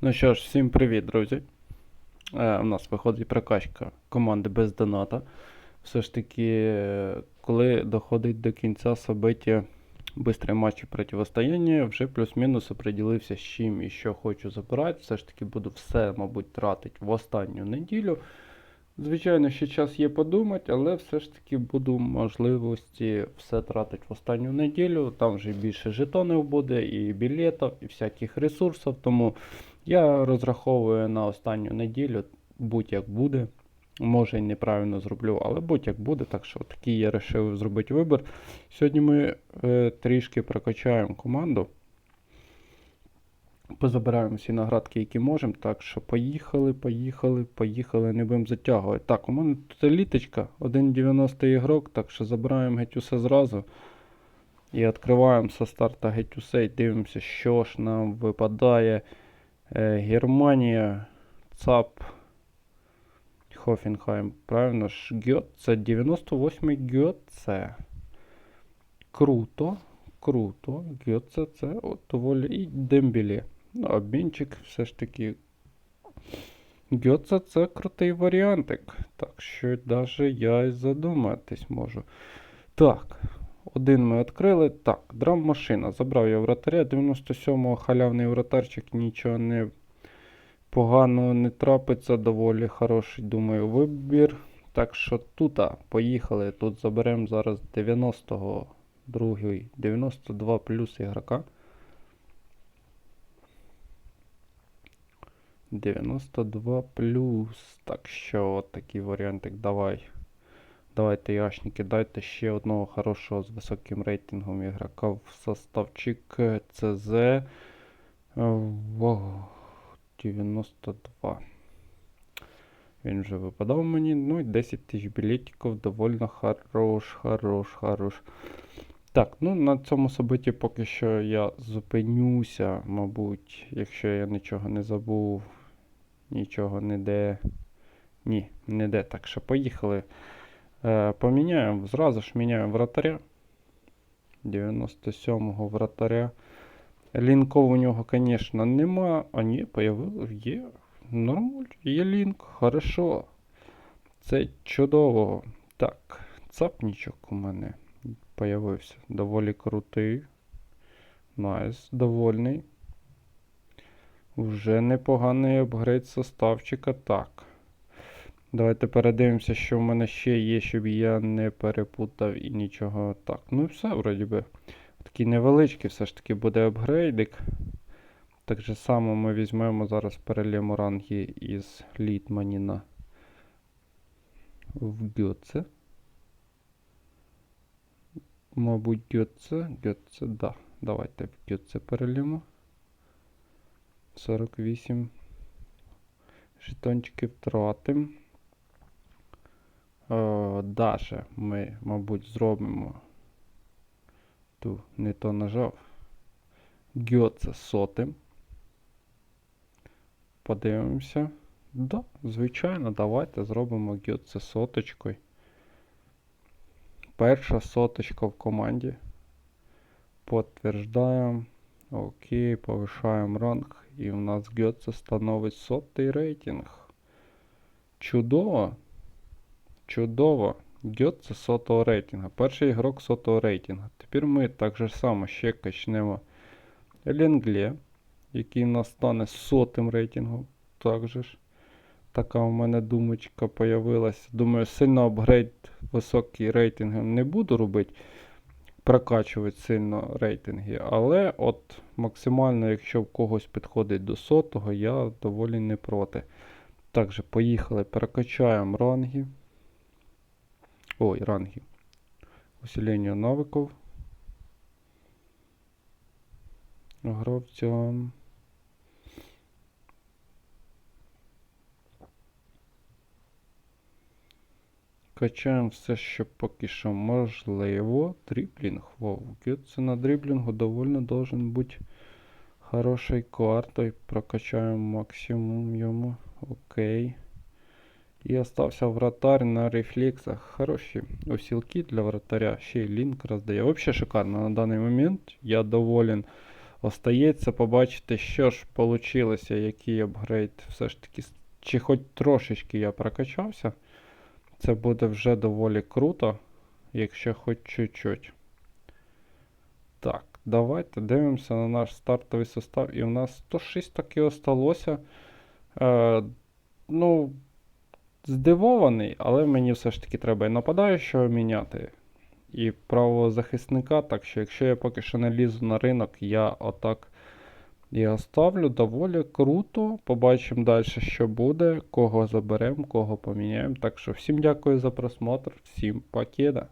Ну що ж, всім привіт, друзі. Е, у нас виходить прокачка команди без доната. Все ж таки, е, коли доходить до кінця собиття бистрі матчі протистояння, вже плюс-мінус оприділився з чим і що хочу забирати. Все ж таки буду все, мабуть, тратити в останню неділю. Звичайно, ще час є подумати, але все ж таки буду можливості все тратити в останню неділю. Там вже більше жетонів буде, і білетів, і всяких ресурсів. Тому я розраховую на останню неділю, будь-як буде. Може і неправильно зроблю, але будь-як буде. Так що такий я вирішив зробити вибір. Сьогодні ми е, трішки прокачаємо команду. Позабираємо всі наградки, які можемо. Так що поїхали, поїхали, поїхали, не будемо затягувати. Так, у мене тут еліточка, 1,90 ігрок, так що забираємо геть усе зразу. І відкриваємо со старта геть усе і дивимося, що ж нам випадає. Е, Германія, ЦАП, Хофенхайм, правильно ж, Гьотце, 98-й Гьотце. Круто, круто. Гьотце це от доволі і Дембілі. Ну, обмінчик все ж таки. Гьотце це крутий варіантик. Так що навіть я і задуматись можу. Так, один ми відкрили. Так, драм-машина. Забрав я вратаря. 97-го халявний вратарчик, нічого не поганого не трапиться. Доволі хороший, думаю, вибір. Так що тут, поїхали. Тут заберемо зараз 90-го, другий, 92 плюс ігрока. 92 плюс. Так що от такий варіантик давай. Давайте, яшники, дайте ще одного хорошого з високим рейтингом ігрока в составчик ЦЗ. Е, во- 92. Він вже випадав мені. Ну і 10 тисяч білетиків доволі хорош, хорош, хорош. Так, ну на цьому собиті поки що я зупинюся, мабуть, якщо я нічого не забув, нічого не де. Ні, не де. Так що поїхали. Е, поміняємо, зразу ж міняємо вратаря. 97-го вратаря. Лінков у нього, звісно, нема. А ні, появив, є. Нормально, є лінк, хорошо. Це чудово. Так, цапнічок у мене появився. Доволі крутий. Найс, довольний. Вже непоганий апгрейд составчика. Так. Давайте передивимося, що в мене ще є, щоб я не перепутав і нічого. Так, ну і все, вроді би. Такий невеличкий все ж таки буде апгрейдик. Так же само ми візьмемо зараз перелємо ранги із Літманіна в Гьоце. Мабуть, Гьоце. Гьоце, да. Давайте в Гьоце перелємо. 48. Жетончики втратимо. Е, Далі ми, мабуть, зробимо. Ту не то нажав. Гьоце сотим. Подивимося. Да, звичайно, давайте зробимо Гьоце соточкою. Перша соточка в команді. Подтверждаємо. Окей, повишаємо ранг. І у нас Гьоце становить сотий рейтинг. Чудово. Чудово. Гьоце сотого рейтингу. Перший ігрок сотого рейтингу. Тепер ми так же само ще качнемо Ленгле, який у нас стане сотим рейтингом. Так же ж. Така у мене думочка появилася. Думаю, сильно апгрейд високий рейтинг не буду робити. Прокачувати сильно рейтинги. Але от максимально, якщо в когось підходить до сотого, я доволі не проти. Також поїхали, перекачаємо ранги. Ой, ранги. Усилення навиків. Гравцям. Качаємо все, що поки що можливо. Дріблінг. Вау, це на дріблінгу доволі должен бути хорошою картою. Прокачаємо максимум йому. Окей. І остався вратарь на рефлексах. Хороші усілки для вратаря. Ще й лінк роздає. Взагалі шикарно на даний момент. Я доволен Остається побачити, що ж вийшло, який апгрейд все ж таки, чи хоч трошечки я прокачався. Це буде вже доволі круто, якщо хоч чуть-чуть. Так, давайте дивимося на наш стартовий состав. І в нас 106 таки осталося. Е, ну, здивований, але мені все ж таки треба і нападаючого міняти, і правого захисника. Так що, якщо я поки що не лізу на ринок, я отак і оставлю. Доволі круто. Побачимо далі, що буде, кого заберемо, кого поміняємо. Так що всім дякую за просмотр, всім покеда.